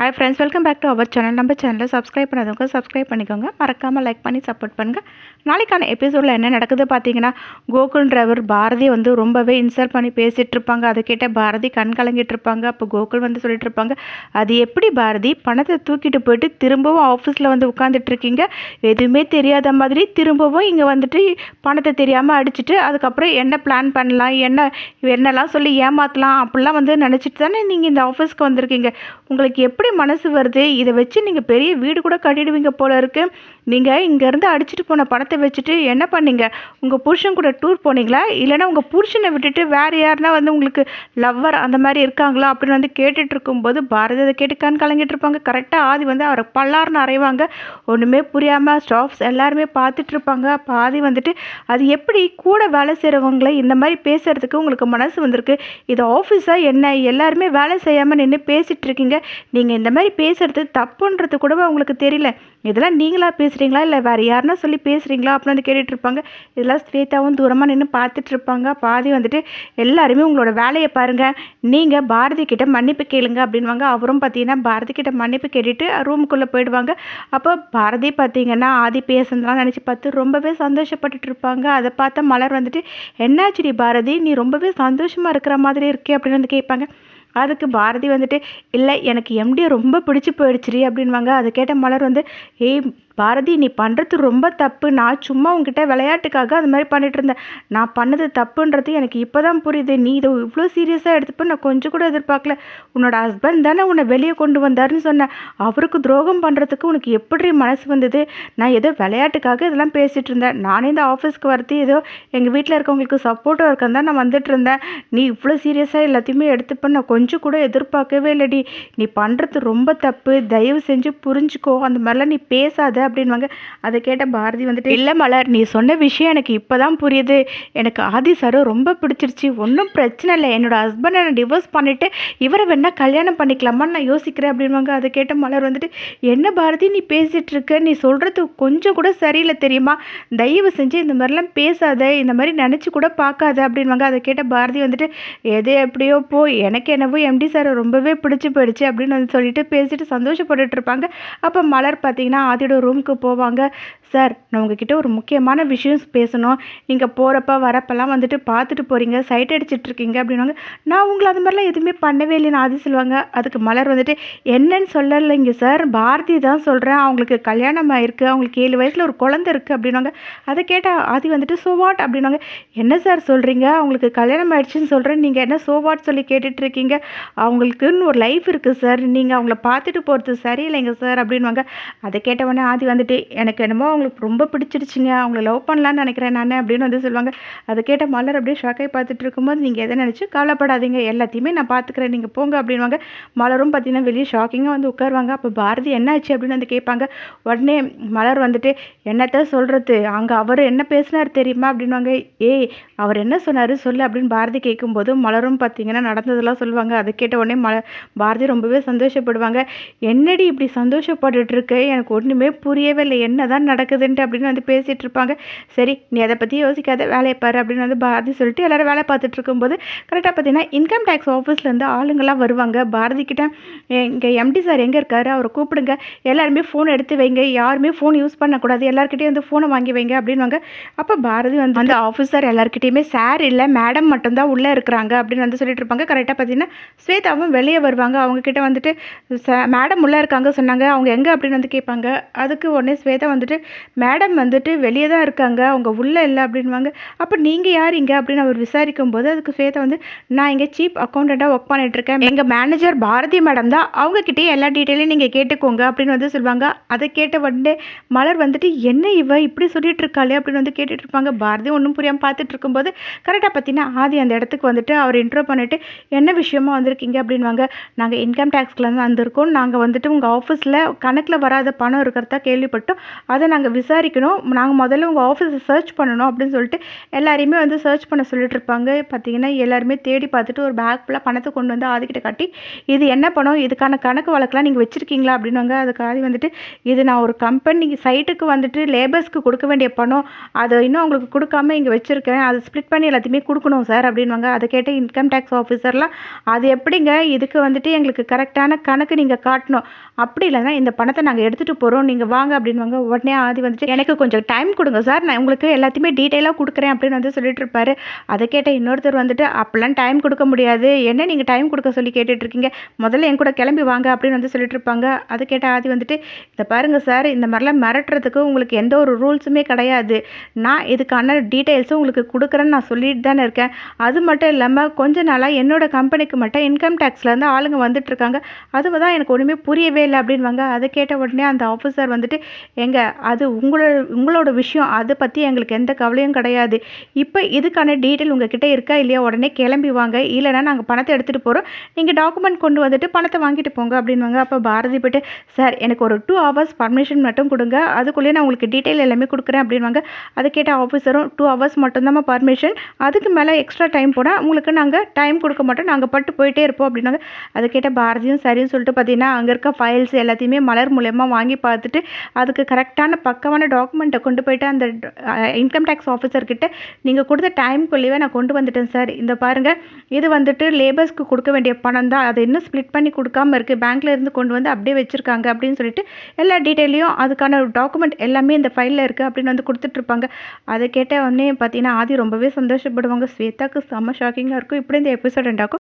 Hi friends welcome back to our channel நம்ம சேனலை subscribe பண்ணாதவங்க சப்ஸ்கிரைப் பண்ணிக்கோங்க. மறக்காமல் லைக் பண்ணி சப்போர்ட் பண்ணுங்கள் நாளைக்கான எபிசோடில் என்ன நடக்குது பார்த்தீங்கன்னா கோகுல் டிரைவர் பாரதி வந்து ரொம்பவே இன்சல்ட் பண்ணி பேசிகிட்டு இருப்பாங்க. அதை கேட்ட பாரதி கண் கலங்கிட்டு இருப்பாங்க. அப்போ கோகுல் வந்து சொல்லிட்டு இருப்பாங்க அது எப்படி பாரதி? பணத்தை தூக்கிட்டு போயிட்டு திரும்பவும் ஆஃபீஸில் வந்து உட்காந்துட்டு இருக்கீங்க? எதுவுமே தெரியாத மாதிரி திரும்பவும் இங்கே வந்துட்டு பணத்தை தெரியாமல் அடிச்சிட்டு அதுக்கப்புறம் என்ன பிளான் பண்ணலாம்? என்ன என்னெல்லாம் சொல்லி ஏமாற்றலாம் அப்படிலாம் வந்து நினச்சிட்டு தானே நீங்கள் இந்த ஆஃபீஸ்க்கு வந்திருக்கீங்க. உங்களுக்கு எப்படி மனசு வருது? இதை வச்சு நீங்கள் பெரிய வீடு கூட கட்டிடுவீங்க போல இருக்கு. நீங்கள் இங்கேருந்து அடிச்சிட்டு போன பணத்தை வச்சுட்டு என்ன பண்ணீங்க? உங்கள் புருஷன் கூட டூர் போனீங்களா? இல்லைன்னா உங்கள் புருஷனை விட்டுட்டு வேறு யாருனா வந்து உங்களுக்கு லவ்வர் அந்த மாதிரி இருக்காங்களா? அப்படின்னு வந்து கேட்டுட்டு இருக்கும்போது பாரதி அதை கேட்டு கலங்கிட்டு இருப்பாங்க. கரெக்டாக ஆதி வந்து அவரை பல்லார்னு அறைவாங்க. ஒன்றுமே புரியாமல் ஸ்டாஃப்ஸ் எல்லாருமே பார்த்துட்டு இருப்பாங்க. அப்போ ஆதி வந்துட்டு அது எப்படி கூட வேலை செய்கிறவங்கள இந்த மாதிரி பேசுகிறதுக்கு உங்களுக்கு மனசு வந்திருக்கு? இது ஆஃபீஸாக என்ன? எல்லாருமே வேலை செய்யாமல் நின்று பேசிகிட்டு இருக்கீங்க. நீங்கள் இந்த மாதிரி பேசுகிறது தப்புன்றது கூட உங்களுக்கு தெரியல? இதெல்லாம் நீங்களாக பேசுகிறீங்க பேசுகிறீங்களா இல்லை வேறு யாருன்னா சொல்லி பேசுகிறீங்களா அப்படின்னு வந்து கேட்டுட்ருப்பாங்க இதெல்லாம் ஸ்வேதாவும் தூரமாக நின்று பார்த்துட்டு இருப்பாங்க. பாதி வந்துட்டு எல்லாருமே உங்களோட வேலையை பாருங்கள் நீங்கள் பாரதி கிட்ட மன்னிப்பு கேளுங்க அப்படின்வாங்க அவரும் பார்த்தீங்கன்னா பாரதி கிட்ட மன்னிப்பு கேட்டுட்டு ரூமுக்குள்ளே போயிடுவாங்க. அப்போ பாரதி பார்த்தீங்கன்னா ஆதி பேசுனதுலாம் நினச்சி பார்த்து ரொம்பவே சந்தோஷப்பட்டுட்டு இருப்பாங்க. அதை பார்த்த மலர் வந்துட்டு என்னாச்சுடி பாரதி? நீ ரொம்பவே சந்தோஷமாக இருக்கிற மாதிரி இருக்கே அப்படின்னு வந்து கேட்பாங்க. அதுக்கு பாரதி வந்துட்டு இல்லை எனக்கு எம்டி ரொம்ப பிடிச்சி போயிடுச்சுரி அப்படின்வாங்க அதை கேட்ட மலர் வந்து ஏய் பாரதி நீ பண்ணுறது ரொம்ப தப்பு. நான் சும்மா உங்ககிட்ட விளையாட்டுக்காக அது மாதிரி பண்ணிகிட்டு இருந்தேன். நான் பண்ணது தப்புன்றது எனக்கு இப்போ தான் புரியுது. நீ இதை இவ்வளோ சீரியஸாக எடுத்துப்போ நான் கொஞ்சம் கூட எதிர்பார்க்கல. உன்னோட ஹஸ்பண்ட் தானே உன்னை வெளியே கொண்டு வந்தாருன்னு சொன்னேன். அவருக்கு துரோகம் பண்ணுறதுக்கு உனக்கு எப்படி மனசு வந்தது? நான் ஏதோ விளையாட்டுக்காக இதெல்லாம் பேசிகிட்டு இருந்தேன். நானே இந்த ஆஃபீஸ்க்கு வரது ஏதோ எங்கள் வீட்டில் இருக்கவங்களுக்கு சப்போர்ட்டாக இருக்கேன் தான் நான் வந்துட்டு இருந்தேன். நீ இவ்வளோ சீரியஸாக எல்லாத்தையுமே எடுத்துப்பேன் நான் கொஞ்சம் கூட எதிர்பார்க்கவே இல்லடி. நீ பண்ணுறது ரொம்ப தப்பு. தயவு செஞ்சு புரிஞ்சுக்கோ. அந்த மாதிரிலாம் நீ பேசாத. அப்படின்வாங்க அதை கேட்ட பாரதி வந்துட்டு இல்லை மலர் நீ சொன்ன விஷயம் எனக்கு இப்போ தான் புரியுது. எனக்கு ஆதி சாரும் ரொம்ப பிடிச்சிருச்சு. ஒன்றும் பிரச்சனை இல்லை. என்னோட ஹஸ்பண்டை நான் டிவோர்ஸ் பண்ணிவிட்டு இவரை வேணால் கல்யாணம் பண்ணிக்கலாமான்னு நான் யோசிக்கிறேன் அப்படின்வாங்க அதை கேட்ட மலர் வந்துட்டு என்ன பாரதி நீ பேசிகிட்டு இருக்க? நீ சொல்கிறது கொஞ்சம் கூட சரியில்லை தெரியுமா? தயவு செஞ்சு இந்த மாதிரிலாம் பேசாத. இந்த மாதிரி நினச்சி கூட பார்க்காத அப்படின்வாங்க அதை கேட்ட பாரதி வந்துட்டு எது எப்படியோ போ எனக்கு என்னவோ எம்டி சாரை ரொம்பவே பிடிச்சி போயிடுச்சு அப்படின்னு வந்து சொல்லிட்டு பேசிட்டு சந்தோஷப்பட்டுட்டு இருப்பாங்க. அப்போ மலர் பார்த்தீங்கன்னா ஆதியோட ரூம் ரூமுக்கு போவாங்க. சார் நான் உங்ககிட்ட ஒரு முக்கியமான விஷயம் பேசணும். நீங்கள் போகிறப்ப வரப்பெல்லாம் வந்துட்டு பார்த்துட்டு போகிறீங்க சைட் அடிச்சிட்டு இருக்கீங்க நான் உங்களை அது மாதிரிலாம் எதுவுமே பண்ணவே இல்லைன்னு ஆதி சொல்லுவாங்க. அதுக்கு மலர் வந்துட்டு என்னன்னு சொல்லலைங்க சார் பாரதி தான் சொல்கிறேன் அவங்களுக்கு கல்யாணம் ஆயிருக்கு. அவங்களுக்கு ஏழு வயசில் ஒரு குழந்தை இருக்குது அப்படின்னாங்க அதை கேட்டால் ஆதி வந்துட்டு சோ வாட் என்ன சார் சொல்கிறீங்க அவங்களுக்கு கல்யாணம் ஆயிடுச்சுன்னு சொல்கிறேன் நீங்கள் என்ன சோ வாட் சொல்லி கேட்டுட்ருக்கீங்க? அவங்களுக்குன்னு ஒரு லைஃப் இருக்குது சார். நீங்கள் அவங்கள பார்த்துட்டு போகிறது சரியில்லைங்க சார். அப்படின்வாங்க அதை கேட்டவொடனே ஆதி வந்துட்டு எனக்கு என்னமோ அவங்களுக்கு ரொம்ப பிடிச்சிருச்சிங்க. அவங்கள லவ் பண்ணலான்னு நினைக்கிறேன் நான் அப்படின்னு வந்து சொல்லுவாங்க. அதை கேட்ட மலர் அப்படியே ஷாக்காகி பார்த்துட்டு இருக்கும்போது நீங்கள் எதை நினச்சி கவலைப்படாதீங்க. எல்லாத்தையுமே நான் பார்த்துக்கிறேன். நீங்கள் போங்க அப்படின்வாங்க மலரும் பார்த்தீங்கன்னா வெளியே ஷாக்கிங்காக வந்து உட்காருவாங்க. அப்போ பாரதி என்னாச்சு அப்படின்னு வந்து கேட்பாங்க. உடனே மலர் வந்துட்டு என்னத்த சொல்கிறது அங்கே அவர் என்ன பேசினார் தெரியுமா? அப்படின்வாங்க ஏய் அவர் என்ன சொன்னார் சொல்லு அப்படின்னு பாரதி கேட்கும்போது மலரும் பார்த்தீங்கன்னா நடந்ததெல்லாம் சொல்லுவாங்க. அதை கேட்ட உடனே மல பாரதி ரொம்பவே சந்தோஷப்படுவாங்க. என்னடி இப்படி சந்தோஷப்பட்டுட்டுருக்கு எனக்கு ஒன்றுமே புரியவே இல்லை. என்ன தான் நடக்குதுன்ட்டு அப்படின்னு வந்து பேசிகிட்டு இருப்பாங்க சரி நீ அதை பற்றி யோசிக்காத வேலையை பாரு அப்படின்னு வந்து பாரதி சொல்லிட்டு எல்லோரும் வேலை பார்த்துட்டு இருக்கும்போது கரெக்டாக பார்த்தீங்கன்னா இன்கம் டேக்ஸ் ஆஃபீஸ்லேருந்து ஆளுங்கள்லாம் வருவாங்க. பாரதி கிட்ட இங்கே எம்டி சார் எங்கே இருக்காரு? அவரை கூப்பிடுங்க. எல்லாருமே ஃபோன் எடுத்து வைங்க. யாருமே ஃபோன் யூஸ் பண்ணக்கூடாது. எல்லாருக்கிட்டையும் வந்து ஃபோனை வாங்கி வைங்க அப்படின்வாங்க அப்போ பாரதி வந்து அந்த ஆஃபீஸர் எல்லாருக்கிட்டையுமே சார் இல்லை மேடம் மட்டும்தான் உள்ளே இருக்கிறாங்க அப்படின்னு வந்து சொல்லிட்டு இருப்பாங்க கரெக்டாக பார்த்தீங்கன்னா ஸ்வேதாவும் வெளியே வருவாங்க. அவங்கக்கிட்ட வந்துட்டு மேடம் உள்ளே இருக்காங்க சொன்னாங்க. அவங்க எங்கே? அப்படின்னு வந்து கேட்பாங்க. அதுக்கு உடனே ஸ்வேதா வந்துட்டு மேடம் வந்துட்டு வெளியே தான் இருக்காங்க அவங்க உள்ளே இல்லை அப்படின்வாங்க அப்போ நீங்கள் யார் இங்கே? அப்படின்னு அவர் விசாரிக்கும் போது அதுக்கு ஸ்வேதா வந்து நான் இங்கே சீப் அக்கௌண்டண்ட்டாக ஒர்க் பண்ணிட்டு இருக்கேன் எங்கள் மேனேஜர் பாரதி மேடம் தான். அவங்கக்கிட்டே எல்லா டீட்டெயிலையும் நீங்கள் கேட்டுக்கோங்க அப்படின்னு வந்து சொல்லுவாங்க. அதை கேட்ட உடனே மலர் வந்துட்டு என்ன இவ? இப்படி சொல்லிட்டு இருக்காளே? அப்படின்னு வந்து கேட்டுட்டு இருப்பாங்க. பாரதி ஒன்றும் புரியாமல் பார்த்துட்டு இருக்கும்போது கரெக்டாக பார்த்தீங்கன்னா ஆதி அந்த இடத்துக்கு வந்துட்டு அவர் இன்ட்ரோ பண்ணிட்டு என்ன விஷயமா வந்திருக்கீங்க? அப்படின்வாங்க நாங்கள் இன்கம் டேக்ஸ்லேருந்து வந்திருக்கோம். நாங்கள் வந்துட்டு உங்கள் ஆஃபீஸில் கணக்கில் வராத பணம் இருக்கிறதா கேள்விப்பட்டோம். அதை நாங்கள் நாங்கள் விசாரிக்கணும். நாங்கள் முதல்ல உங்கள் ஆஃபீஸை சர்ச் பண்ணணும் அப்படின்னு சொல்லிட்டு எல்லாரையுமே வந்து சர்ச் பண்ண சொல்லிட்டு இருப்பாங்க. பார்த்தீங்கன்னா எல்லாருமே தேடி பார்த்துட்டு ஒரு பேக் ஃபுல்லாக பணத்தை கொண்டு வந்து ஆதிக்கிட்ட காட்டி இது என்ன பணம்? இதுக்கான கணக்கு வழக்கெலாம் நீங்கள் வச்சுருக்கீங்களா? அப்படின்னுவாங்க. அதுக்கு ஆதி வந்துட்டு இது நான் ஒரு கம்பெனி சைட்டுக்கு வந்துட்டு லேபர்ஸ்க்கு கொடுக்க வேண்டிய பணம். அதை இன்னும் அவங்களுக்கு கொடுக்காம இங்கே வச்சுருக்கேன். அதை ஸ்ப்ளிட் பண்ணி எல்லாத்தையுமே கொடுக்கணும் சார் அப்படின்வாங்க அதை கேட்ட இன்கம் டேக்ஸ் ஆஃபீஸர்லாம் அது எப்படிங்க? இதுக்கு வந்துட்டு எங்களுக்கு கரெக்டான கணக்கு நீங்கள் காட்டணும். அப்படி இல்லைன்னா இந்த பணத்தை நாங்கள் எடுத்துகிட்டு போகிறோம் நீங்கள் வாங்க அப்படின்வாங்க உடனே ஆதி வந்துட்டு எனக்கு கொஞ்சம் டைம் கொடுங்க சார். நான் உங்களுக்கு எல்லாத்தையுமே டீட்டெயிலாக கொடுக்குறேன் அப்படின்னு வந்து சொல்லிட்டு இருப்பாரு. அதை கேட்ட இன்னொருத்தர் வந்துட்டு அப்போல்லாம் டைம் கொடுக்க முடியாது. என்ன நீங்கள் டைம் கொடுக்க சொல்லி கேட்டுட்ருக்கீங்க முதல்ல என் கூட கிளம்பி வாங்க அப்படின்னு வந்து சொல்லிட்டு இருப்பாங்க. அது கேட்ட ஆதி வந்துட்டு இதை பாருங்கள் சார். இந்த மாதிரிலாம் மிரட்டுறதுக்கு உங்களுக்கு எந்த ஒரு ரூல்ஸுமே கிடையாது. நான் இதுக்கான டீட்டெயில்ஸும் உங்களுக்கு கொடுக்குறேன்னு நான் சொல்லிட்டு தானே இருக்கேன். அது மட்டும் இல்லாமல் கொஞ்ச நாளாக என்னோடய கம்பெனிக்கு மட்டும் இன்கம் டேக்ஸ்லேருந்து ஆளுங்க வந்துட்டுருக்காங்க அதுவும் அது தான் எனக்கு ஒன்றுமே புரியவே இல்லை அப்படின்வாங்க அதை கேட்ட உடனே அந்த ஆஃபீஸர் வந்துட்டு எங்க அது உங்களோட உங்களோட விஷயம் அதை பற்றி எங்களுக்கு எந்த கவலையும் கிடையாது. இப்போ இதுக்கான டீட்டெயில் உங்கள் கிட்டே இருக்கா இல்லையா? உடனே கிளம்பி வாங்க. இல்லைன்னா நாங்கள் பணத்தை எடுத்துகிட்டு போகிறோம் நீங்கள் டாக்குமெண்ட் கொண்டு வந்துட்டு பணத்தை வாங்கிட்டு போங்க அப்படின்வாங்க அப்போ பாரதி போய்ட்டு சார் எனக்கு ஒரு டூ ஹவர்ஸ் பர்மிஷன் மட்டும் கொடுங்க. அதுக்குள்ளேயே நான் உங்களுக்கு டீட்டெயில் எல்லாமே கொடுக்குறேன் அப்படின்வாங்க அதை கேட்ட ஆஃபீஸரும் டூ ஹவர்ஸ் மட்டும்தான் பர்மிஷன் அதுக்கு மேலே எக்ஸ்ட்ரா டைம் போனால் உங்களுக்கு நாங்கள் டைம் கொடுக்க மாட்டோம். நாங்கள் பட்டு போயிட்டே இருப்போம் அப்படின்னாங்க அதை கேட்ட பாரதியும் சரின்னு சொல்லிட்டு பார்த்தீங்கன்னா அங்கே இருக்க ஃபைல்ஸ் எல்லாத்தையுமே மலர் மூலயமா வாங்கி பார்த்துட்டு அதுக்கு கரெக்டான பக்கமான டாக்குமெண்ட்டை கொண்டு போயிட்டு அந்த இன்கம் டேக்ஸ் ஆஃபீஸர்கிட்ட நீங்கள் கொடுத்த டைம்குள்ளேயே நான் கொண்டு வந்துட்டேன் சார் இந்த பாருங்கள் இது வந்துட்டு லேபர்ஸ்க்கு கொடுக்க வேண்டிய பணம் தான். அதை இன்னும் ஸ்ப்ளிட் பண்ணி கொடுக்காம இருக்குது பேங்க்ல இருந்து கொண்டு வந்து அப்படியே வச்சுருக்காங்க அப்படின்னு சொல்லிட்டு எல்லா டீட்டெயிலையும் அதுக்கான டாக்குமெண்ட் எல்லாமே இந்த ஃபைலில் இருக்குது அப்படின்னு வந்து கொடுத்துட்ருப்பாங்க அதை கேட்ட உடனே பார்த்தீங்கன்னா ஆதி ரொம்பவே சந்தோஷப்படுவாங்க. ஸ்வேதாக்கு செம்ம ஷாக்கிங்காக இருக்கும். இப்படி இந்த எபிசோட் உண்டாக்கும்